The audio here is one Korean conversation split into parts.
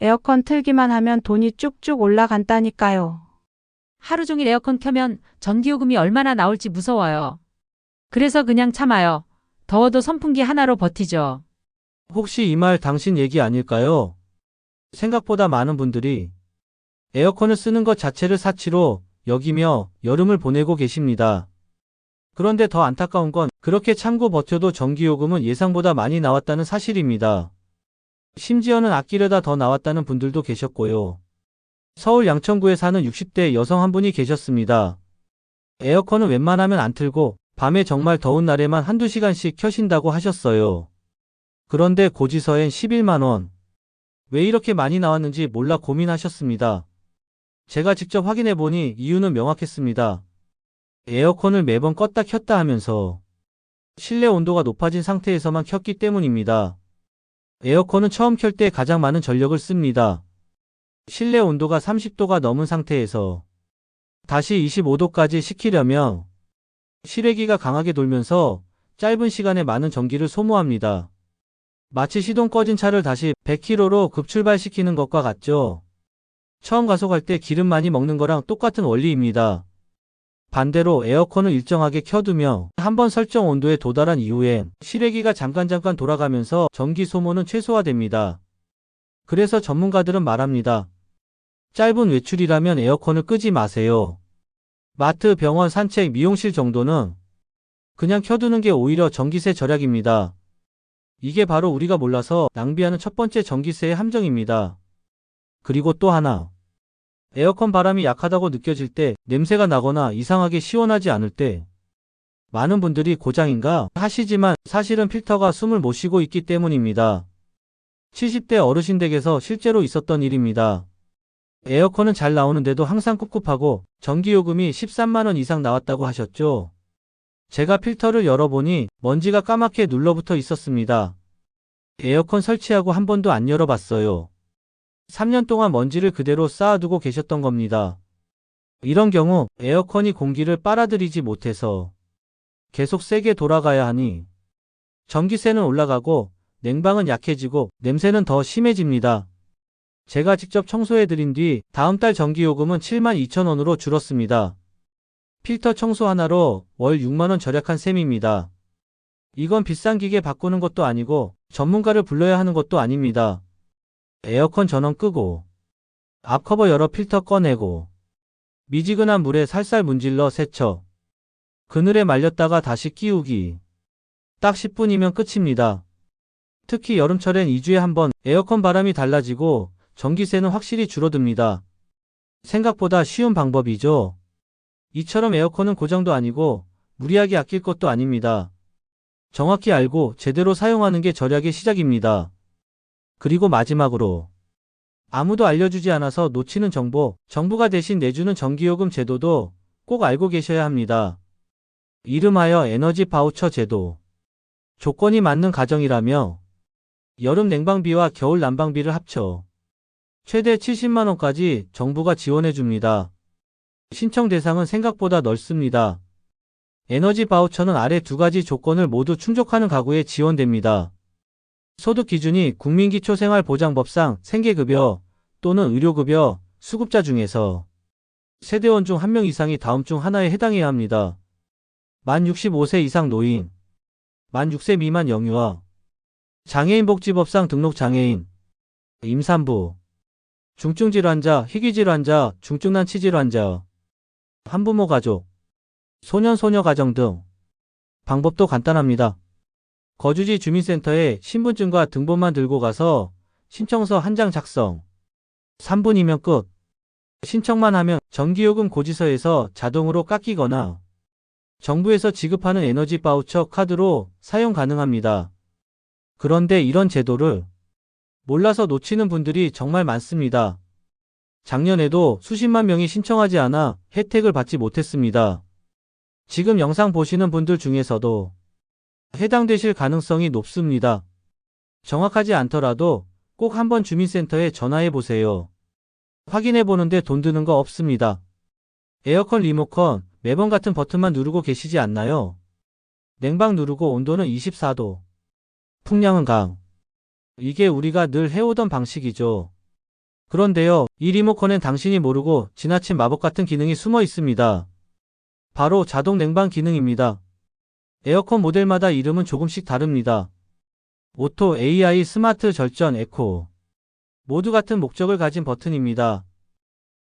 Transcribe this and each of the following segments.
에어컨 틀기만 하면 돈이 쭉쭉 올라간다니까요. 하루 종일 에어컨 켜면 전기요금이 얼마나 나올지 무서워요. 그래서 그냥 참아요. 더워도 선풍기 하나로 버티죠. 혹시 이 말 당신 얘기 아닐까요? 생각보다 많은 분들이 에어컨을 쓰는 것 자체를 사치로 여기며 여름을 보내고 계십니다. 그런데 더 안타까운 건 그렇게 참고 버텨도 전기요금은 예상보다 많이 나왔다는 사실입니다. 심지어는 아끼려다 더 나왔다는 분들도 계셨고요. 서울 양천구에 사는 60대 여성 한 분이 계셨습니다. 에어컨은 웬만하면 안 틀고 밤에 정말 더운 날에만 한두 시간씩 켜신다고 하셨어요. 그런데 고지서엔 11만원. 왜 이렇게 많이 나왔는지 몰라 고민하셨습니다. 제가 직접 확인해 보니 이유는 명확했습니다. 에어컨을 매번 껐다 켰다 하면서 실내 온도가 높아진 상태에서만 켰기 때문입니다. 에어컨은 처음 켤 때 가장 많은 전력을 씁니다. 실내 온도가 30도가 넘은 상태에서 다시 25도까지 식히려면 실외기가 강하게 돌면서 짧은 시간에 많은 전기를 소모합니다. 마치 시동 꺼진 차를 다시 100km로 급출발시키는 것과 같죠. 처음 가속할 때 기름 많이 먹는 거랑 똑같은 원리입니다. 반대로 에어컨을 일정하게 켜두며 한번 설정 온도에 도달한 이후엔 실외기가 잠깐 잠깐 돌아가면서 전기 소모는 최소화됩니다. 그래서 전문가들은 말합니다. 짧은 외출이라면 에어컨을 끄지 마세요. 마트, 병원, 산책, 미용실 정도는 그냥 켜두는 게 오히려 전기세 절약입니다. 이게 바로 우리가 몰라서 낭비하는 첫 번째 전기세의 함정입니다. 그리고 또 하나. 에어컨 바람이 약하다고 느껴질 때, 냄새가 나거나 이상하게 시원하지 않을 때, 많은 분들이 고장인가 하시지만 사실은 필터가 숨을 못 쉬고 있기 때문입니다. 70대 어르신 댁에서 실제로 있었던 일입니다. 에어컨은 잘 나오는데도 항상 꿉꿉하고 전기요금이 13만원 이상 나왔다고 하셨죠. 제가 필터를 열어보니 먼지가 까맣게 눌러붙어 있었습니다. 에어컨 설치하고 한 번도 안 열어봤어요. 3년 동안 먼지를 그대로 쌓아두고 계셨던 겁니다. 이런 경우 에어컨이 공기를 빨아들이지 못해서 계속 세게 돌아가야 하니 전기세는 올라가고 냉방은 약해지고 냄새는 더 심해집니다. 제가 직접 청소해드린 뒤 다음 달 전기요금은 7만 2천원으로 줄었습니다. 필터 청소 하나로 월 6만원 절약한 셈입니다. 이건 비싼 기계 바꾸는 것도 아니고 전문가를 불러야 하는 것도 아닙니다. 에어컨 전원 끄고 앞커버 열어 필터 꺼내고 미지근한 물에 살살 문질러 세척 그늘에 말렸다가 다시 끼우기 딱 10분이면 끝입니다. 특히 여름철엔 2주에 한 번 에어컨 바람이 달라지고 전기세는 확실히 줄어듭니다. 생각보다 쉬운 방법이죠. 이처럼 에어컨은 고장도 아니고 무리하게 아낄 것도 아닙니다. 정확히 알고 제대로 사용하는 게 절약의 시작입니다. 그리고 마지막으로 아무도 알려주지 않아서 놓치는 정보, 정부가 대신 내주는 전기요금 제도도 꼭 알고 계셔야 합니다. 이름하여 에너지 바우처 제도. 조건이 맞는 가정이라며 여름 냉방비와 겨울 난방비를 합쳐 최대 70만원까지 정부가 지원해 줍니다. 신청 대상은 생각보다 넓습니다. 에너지 바우처는 아래 두 가지 조건을 모두 충족하는 가구에 지원됩니다. 소득 기준이 국민기초생활보장법상 생계급여 또는 의료급여 수급자 중에서 세대원 중 한 명 이상이 다음 중 하나에 해당해야 합니다. 만 65세 이상 노인, 만 6세 미만 영유아, 장애인복지법상 등록 장애인, 임산부, 중증질환자, 희귀질환자, 중증난치질환자, 한부모 가족, 소년 소녀 가정 등 방법도 간단합니다. 거주지 주민센터에 신분증과 등본만 들고 가서 신청서 한 장 작성. 3분이면 끝. 신청만 하면 전기요금 고지서에서 자동으로 깎이거나 정부에서 지급하는 에너지 바우처 카드로 사용 가능합니다. 그런데 이런 제도를 몰라서 놓치는 분들이 정말 많습니다. 작년에도 수십만 명이 신청하지 않아 혜택을 받지 못했습니다. 지금 영상 보시는 분들 중에서도 해당되실 가능성이 높습니다. 정확하지 않더라도 꼭 한번 주민센터에 전화해 보세요. 확인해 보는데 돈 드는 거 없습니다. 에어컨 리모컨 매번 같은 버튼만 누르고 계시지 않나요? 냉방 누르고 온도는 24도. 풍량은 강. 이게 우리가 늘 해오던 방식이죠. 그런데요, 이 리모컨엔 당신이 모르고 지나친 마법 같은 기능이 숨어 있습니다. 바로 자동 냉방 기능입니다. 에어컨 모델마다 이름은 조금씩 다릅니다. 오토, AI, 스마트, 절전, 에코. 모두 같은 목적을 가진 버튼입니다.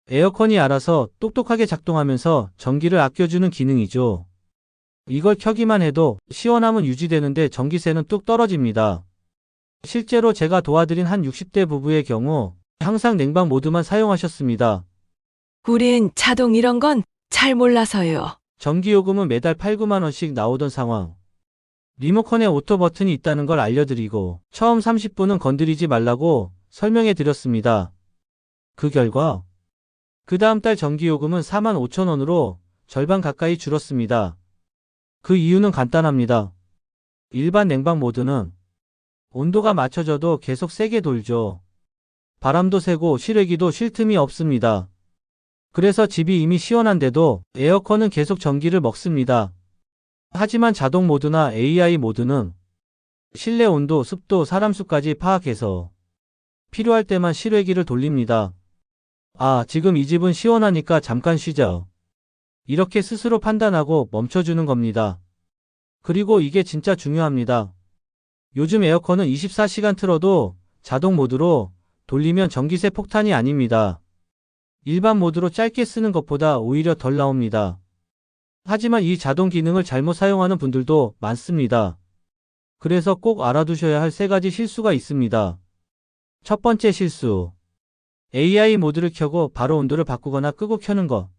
에어컨이 알아서 똑똑하게 작동하면서 전기를 아껴주는 기능이죠. 이걸 켜기만 해도 시원함은 유지되는데 전기세는 뚝 떨어집니다. 실제로 제가 도와드린 한 60대 부부의 경우 항상 냉방 모드만 사용하셨습니다. 우린 자동 이런 건 잘 몰라서요. 전기요금은 매달 8, 9만 원씩 나오던 상황. 리모컨에 오토 버튼이 있다는 걸 알려드리고 처음 30분은 건드리지 말라고 설명해 드렸습니다. 그 결과 그 다음 달 전기요금은 4만 5천 원으로 절반 가까이 줄었습니다. 그 이유는 간단합니다. 일반 냉방 모드는 온도가 맞춰져도 계속 세게 돌죠. 바람도 세고 실외기도 쉴 틈이 없습니다. 그래서 집이 이미 시원한데도 에어컨은 계속 전기를 먹습니다. 하지만 자동 모드나 AI 모드는 실내 온도, 습도, 사람 수까지 파악해서 필요할 때만 실외기를 돌립니다. 아, 지금 이 집은 시원하니까 잠깐 쉬자. 이렇게 스스로 판단하고 멈춰주는 겁니다. 그리고 이게 진짜 중요합니다. 요즘 에어컨은 24시간 틀어도 자동 모드로 돌리면 전기세 폭탄이 아닙니다. 일반 모드로 짧게 쓰는 것보다 오히려 덜 나옵니다. 하지만 이 자동 기능을 잘못 사용하는 분들도 많습니다. 그래서 꼭 알아두셔야 할 세 가지 실수가 있습니다. 첫 번째 실수. AI 모드를 켜고 바로 온도를 바꾸거나 끄고 켜는 것.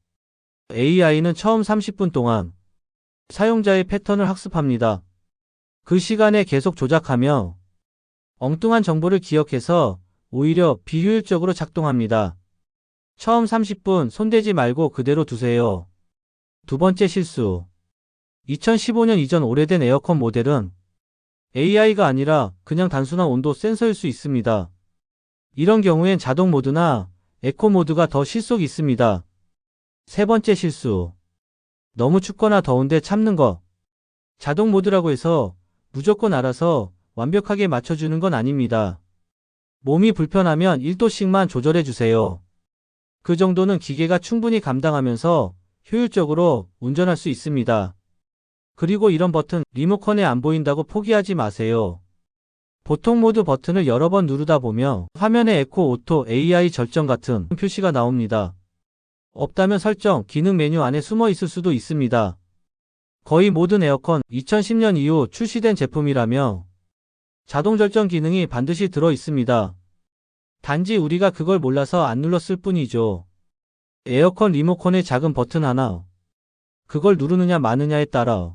AI는 처음 30분 동안 사용자의 패턴을 학습합니다. 그 시간에 계속 조작하며 엉뚱한 정보를 기억해서 오히려 비효율적으로 작동합니다. 처음 30분 손대지 말고 그대로 두세요. 두 번째 실수. 2015년 이전 오래된 에어컨 모델은 AI가 아니라 그냥 단순한 온도 센서일 수 있습니다. 이런 경우엔 자동 모드나 에코 모드가 더 실속이 있습니다. 세 번째 실수. 너무 춥거나 더운데 참는 것. 자동 모드라고 해서 무조건 알아서 완벽하게 맞춰주는 건 아닙니다. 몸이 불편하면 1도씩만 조절해 주세요. 그 정도는 기계가 충분히 감당하면서 효율적으로 운전할 수 있습니다. 그리고 이런 버튼 리모컨에 안 보인다고 포기하지 마세요. 보통 모드 버튼을 여러 번 누르다 보면 화면에 에코, 오토, AI 절정 같은 표시가 나옵니다. 없다면 설정, 기능 메뉴 안에 숨어 있을 수도 있습니다. 거의 모든 에어컨 2010년 이후 출시된 제품이라며 자동 절정 기능이 반드시 들어 있습니다. 단지 우리가 그걸 몰라서 안 눌렀을 뿐이죠. 에어컨 리모컨의 작은 버튼 하나. 그걸 누르느냐 마느냐에 따라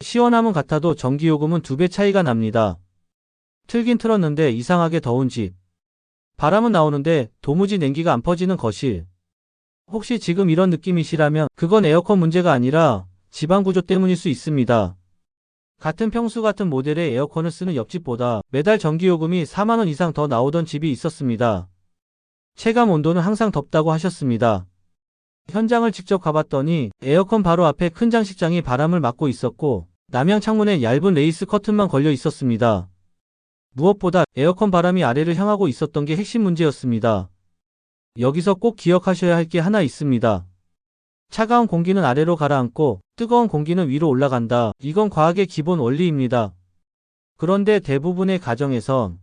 시원함은 같아도 전기요금은 두 배 차이가 납니다. 틀긴 틀었는데 이상하게 더운 집. 바람은 나오는데 도무지 냉기가 안 퍼지는 거실. 혹시 지금 이런 느낌이시라면 그건 에어컨 문제가 아니라 지방 구조 때문일 수 있습니다. 같은 평수 같은 모델의 에어컨을 쓰는 옆집보다 매달 전기요금이 4만원 이상 더 나오던 집이 있었습니다. 체감 온도는 항상 덥다고 하셨습니다. 현장을 직접 가봤더니 에어컨 바로 앞에 큰 장식장이 바람을 막고 있었고 남향 창문에 얇은 레이스 커튼만 걸려 있었습니다. 무엇보다 에어컨 바람이 아래를 향하고 있었던 게 핵심 문제였습니다. 여기서 꼭 기억하셔야 할 게 하나 있습니다. 차가운 공기는 아래로 가라앉고 뜨거운 공기는 위로 올라간다. 이건 과학의 기본 원리입니다. 그런데 대부분의 가정에선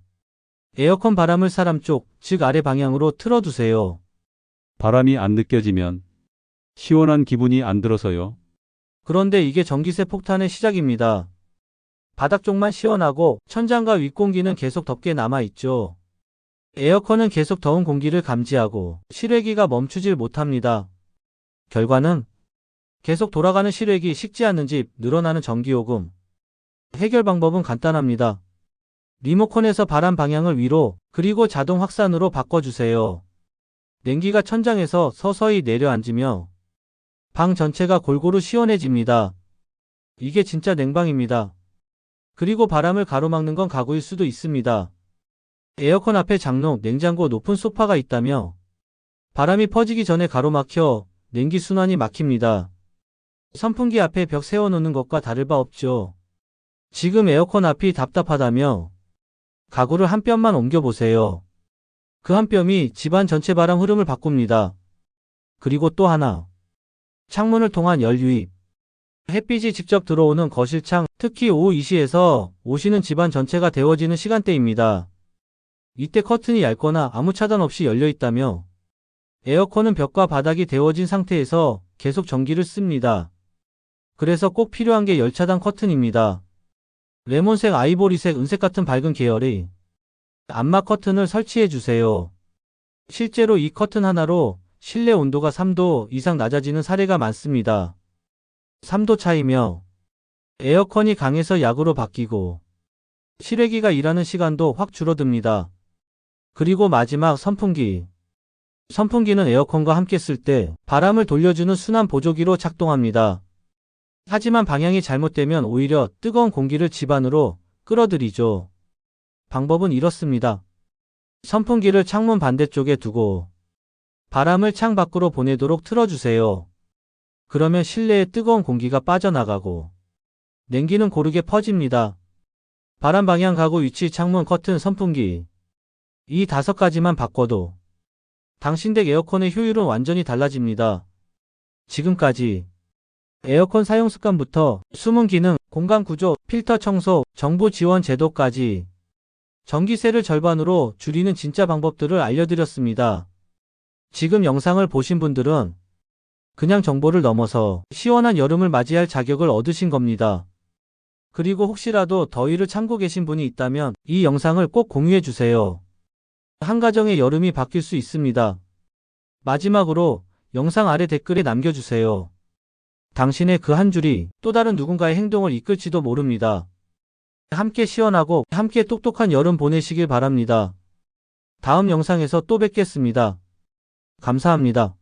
에어컨 바람을 사람 쪽, 즉 아래 방향으로 틀어두세요. 바람이 안 느껴지면 시원한 기분이 안 들어서요. 그런데 이게 전기세 폭탄의 시작입니다. 바닥 쪽만 시원하고 천장과 윗공기는 계속 덥게 남아있죠. 에어컨은 계속 더운 공기를 감지하고 실외기가 멈추질 못합니다. 결과는 계속 돌아가는 실외기 식지 않는 집, 늘어나는 전기요금. 해결 방법은 간단합니다. 리모컨에서 바람 방향을 위로 그리고 자동 확산으로 바꿔주세요. 냉기가 천장에서 서서히 내려앉으며 방 전체가 골고루 시원해집니다. 이게 진짜 냉방입니다. 그리고 바람을 가로막는 건 가구일 수도 있습니다. 에어컨 앞에 장롱, 냉장고, 높은 소파가 있다며 바람이 퍼지기 전에 가로막혀 냉기 순환이 막힙니다. 선풍기 앞에 벽 세워놓는 것과 다를 바 없죠. 지금 에어컨 앞이 답답하다며 가구를 한 뼘만 옮겨보세요. 그 한 뼘이 집안 전체 바람 흐름을 바꿉니다. 그리고 또 하나. 창문을 통한 열 유입. 햇빛이 직접 들어오는 거실창, 특히 오후 2시에서 오시는 집안 전체가 데워지는 시간대입니다. 이때 커튼이 얇거나 아무 차단 없이 열려 있다며 에어컨은 벽과 바닥이 데워진 상태에서 계속 전기를 씁니다. 그래서 꼭 필요한 게 열차단 커튼입니다. 레몬색, 아이보리색, 은색 같은 밝은 계열의 암막 커튼을 설치해 주세요. 실제로 이 커튼 하나로 실내 온도가 3도 이상 낮아지는 사례가 많습니다. 3도 차이며 에어컨이 강해서 약으로 바뀌고 실외기가 일하는 시간도 확 줄어듭니다. 그리고 마지막 선풍기. 선풍기는 에어컨과 함께 쓸 때 바람을 돌려주는 순환 보조기로 작동합니다. 하지만 방향이 잘못되면 오히려 뜨거운 공기를 집안으로 끌어들이죠. 방법은 이렇습니다. 선풍기를 창문 반대쪽에 두고 바람을 창 밖으로 보내도록 틀어주세요. 그러면 실내에 뜨거운 공기가 빠져나가고 냉기는 고르게 퍼집니다. 바람 방향 가구 위치 창문 커튼 선풍기 이 다섯 가지만 바꿔도 당신 댁 에어컨의 효율은 완전히 달라집니다. 지금까지 에어컨 사용 습관부터 숨은 기능, 공간 구조, 필터 청소, 정보 지원 제도까지 전기세를 절반으로 줄이는 진짜 방법들을 알려드렸습니다. 지금 영상을 보신 분들은 그냥 정보를 넘어서 시원한 여름을 맞이할 자격을 얻으신 겁니다. 그리고 혹시라도 더위를 참고 계신 분이 있다면 이 영상을 꼭 공유해 주세요. 한 가정의 여름이 바뀔 수 있습니다. 마지막으로 영상 아래 댓글에 남겨주세요. 당신의 그 한 줄이 또 다른 누군가의 행동을 이끌지도 모릅니다. 함께 시원하고 함께 똑똑한 여름 보내시길 바랍니다. 다음 영상에서 또 뵙겠습니다. 감사합니다.